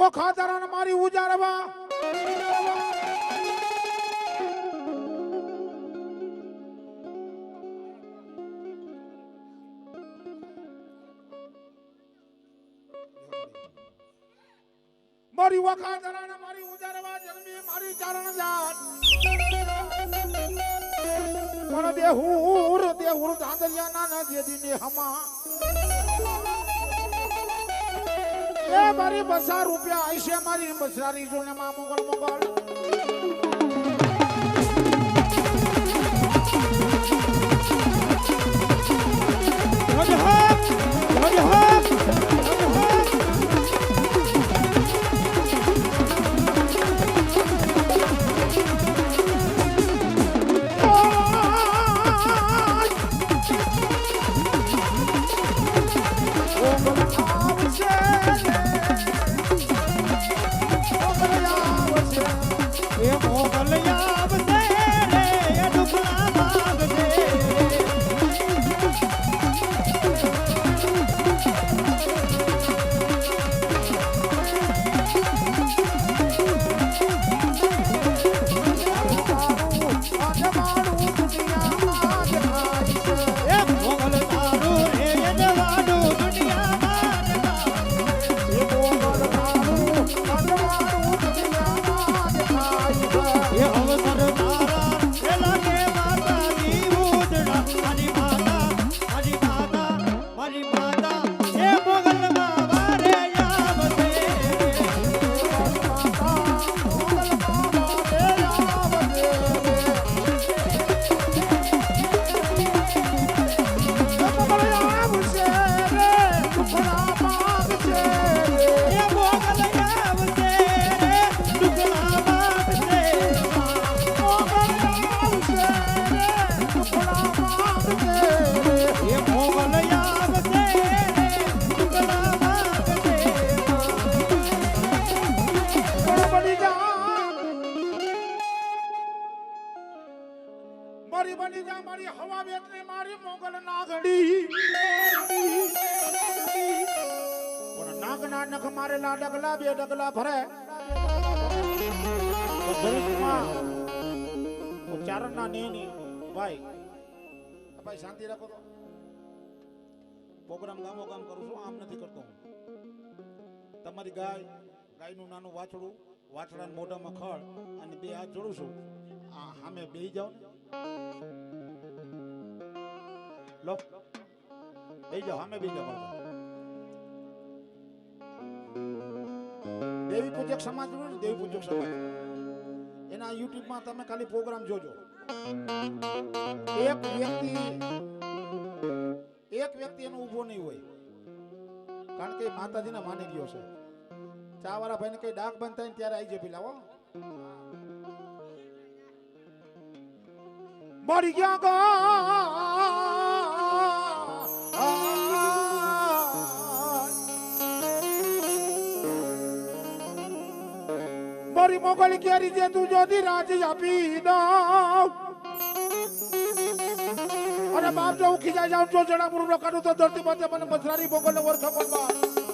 ઓ ખાતરાને મારી ઉજારવા મારી વખાતરાને મારી ઉજારવા જન્મી મારી ચારણ જાત પણ દેહુર દેહુર ધાંધલિયા ના દેદી ને હમા. એ મારી બસા રૂપિયા આઈશે મારી બસારી જોને માં મોગળ મોગલ એ મારી બની જા, મારી હવા વેતની મારી મોગલ નાગડી. પણ નાગના નખ મારેલા ડગલા બે ડગલા ભરે. ચારણના નેની ભાઈ ભાઈ શાંતિ રાખો તો. પ્રોગ્રામ ગામો ગામ કરું છું, આમ નથી કરતો હું. તમારી ગાય, ગાયનું નાનું વાછડું, વાછડાના મોઢામાં ખડ અને બે હાથ જોડું છું. સામે બેહી જાઓ ને. લો. બેહી જાઓ, સામે બેહી જાઓ દેવી પૂજક સમાજ હોય ને, દેવી પૂજક સમાજ. એના યુટ્યુબમાં તમે ખાલી પ્રોગ્રામ જોજો. એક વ્યક્તિ એક વ્યક્તિ એનો ઊભો નહીં હોય. કારણ કે માતાજીને માની ગયો છે. ચા વાળા ભાઈને કઈ ડાક બંધ થાય ત્યારે આવી જાય પેલા, હો. મરી ગયા ગા મારી મોગલ કેરી જે તું જોતી રાજી આપી દઉં અને બાપ જો ઉખી જાય જાઉં જો જણા મુરનો કાઢું તો ધરતી માથે મને મથરારી મોગલ ને વરખા પડવા